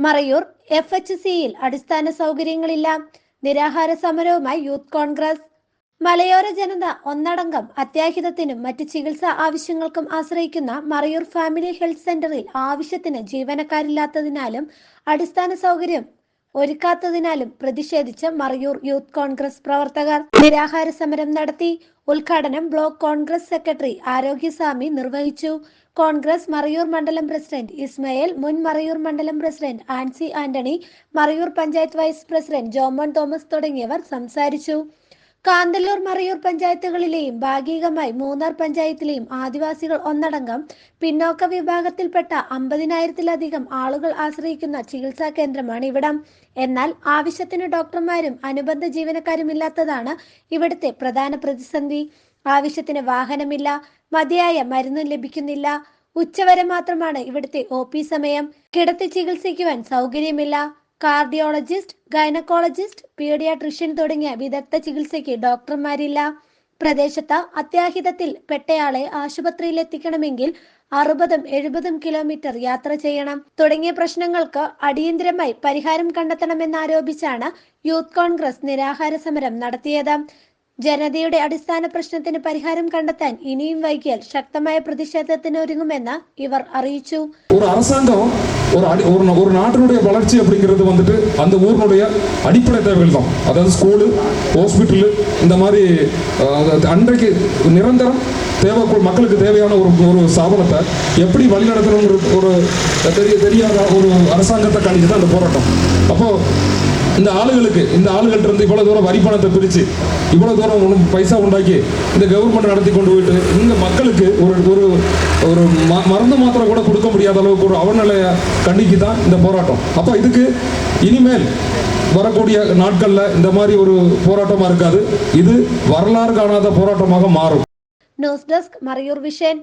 Marayur F H സിയിൽ അടിസ്ഥാന സൗകര്യങ്ങളില്ല. നിരാഹാര സമരവുമായി യൂത്ത് കോൺഗ്രസ്. മലയോര ജനത ഒന്നടങ്കം അത്യാഹിതത്തിനും മറ്റ് ചികിത്സാ ആവശ്യങ്ങൾക്കും ആശ്രയിക്കുന്ന മറയൂർ ഫാമിലി ഹെൽത്ത് സെന്ററിൽ ആവശ്യത്തിന് ജീവനക്കാരില്ലാത്തതിനാലും അടിസ്ഥാന സൗകര്യം ഒരുക്കാത്തതിനാലും പ്രതിഷേധിച്ച് മറയൂർ യൂത്ത് കോൺഗ്രസ് പ്രവർത്തകർ. നിരാഹാര സമരം നടത്തി. ഉദ്ഘാടനം ബ്ലോക്ക് കോൺഗ്രസ് സെക്രട്ടറി ആരോഗ്യസ്വാമി നിർവഹിച്ചു. കോൺഗ്രസ് മറയൂർ മണ്ഡലം പ്രസിഡന്റ് ഇസ്മയിൽ മുൻ മറയൂർ മണ്ഡലം president Ancy Antony Marayoor panchayat vice president Jomon Thomas തുടങ്ങിയവർ സംസാരിച്ചു. കാന്തല്ലൂർ മറയൂർ പഞ്ചായത്തുകളിലെയും ഭാഗികമായി മൂന്നാർ പഞ്ചായത്തിലെയും ആദിവാസികൾ ഒന്നടങ്കം പിന്നോക്ക വിഭാഗത്തിൽപ്പെട്ട അമ്പതിനായിരത്തിലധികം ആളുകൾ ആശ്രയിക്കുന്ന ചികിത്സാ കേന്ദ്രമാണ് ഇവിടം. എന്നാൽ ആവശ്യത്തിന് ഡോക്ടർമാരും അനുബന്ധ ജീവനക്കാരും ഇല്ലാത്തതാണ് ഇവിടുത്തെ പ്രധാന പ്രതിസന്ധി. ആവശ്യത്തിന് വാഹനമില്ല മതിയായ മരുന്നും ലഭിക്കുന്നില്ല ഉച്ചവരെ മാത്രമാണ് ഇവിടുത്തെ ഒ സമയം. കിടത്തി ചികിത്സിക്കുവാൻ സൗകര്യമില്ല. കാർഡിയോളജിസ്റ്റ് ഗൈനക്കോളജിസ്റ്റ് പീഡിയാട്രിഷ്യൻ തുടങ്ങിയ വിദഗ്ധ ചികിത്സയ്ക്ക് ഡോക്ടർമാരില്ല. പ്രദേശത്ത് അത്യാഹിതത്തിൽ പെട്ടയാളെ ആശുപത്രിയിൽ എത്തിക്കണമെങ്കിൽ അറുപതും എഴുപതും കിലോമീറ്റർ യാത്ര ചെയ്യണം. തുടങ്ങിയ പ്രശ്നങ്ങൾക്ക് അടിയന്തിരമായി പരിഹാരം കണ്ടെത്തണമെന്നാരോപിച്ചാണ് യൂത്ത് കോൺഗ്രസ് നിരാഹാര സമരം നടത്തിയത്. ജനതയുടെ അടിസ്ഥാന പ്രശ്നത്തിന് പരിഹാരം കണ്ടെത്താൻ ഇനിയും വൈകിയാൽ ശക്തമായ പ്രതിഷേധത്തിന് ഒരുങ്ങുമെന്ന് ഇവർ അറിയിച്ചു ஒரு அரசாங்கம் ஒரு அடி ஒரு நா- ஒரு நாட்டினுடைய வளர்ச்சி அப்படிங்கிறது வந்துட்டு அந்த ஊரினுடைய அடிப்படை தேவைகள் தான் அதாவது ஸ்கூலு ஹாஸ்பிட்டலு இந்த மாதிரி அஹ், அது அன்றைக்கு நிரந்தரம் தேவை மக்களுக்கு தேவையான ஒரு ஒரு ஸ்தாபனத்தை எப்படி வழிநடத்தணுங்கிற ஒரு தெரிய தெரியாத ஒரு அரசாங்கத்தை காணிச்சு தான் அந்த போராட்டம் அப்போ இந்த ஆளுகளுக்கு இந்த ஆளுகள்ட்ட இருந்து இவ்வளவு தூரம் வரி பணத்தை பிரிச்சு இவ்வளவு தூரம் உனக்கு பைசா உண்டாக்கி இந்த கவர்மெண்ட் நடத்தி கொண்டு போயிட்டு இந்த மக்களுக்கு ஒரு ஒரு ஒரு ம- மருந்து மாத்திரை கூட கொடுக்க முடியாத அளவுக்கு ஒரு அவநிலைய கண்டிக்கு தான் இந்த போராட்டம் அப்போ இதுக்கு இனிமேல் வரக்கூடிய நாட்கள்ல இந்த மாதிரி ஒரு போராட்டமா இருக்காது இது வரலாறு காணாத போராட்டமாக மாறும் ന്യൂസ് ഡെസ്ക് മറയൂർ വിഷൻ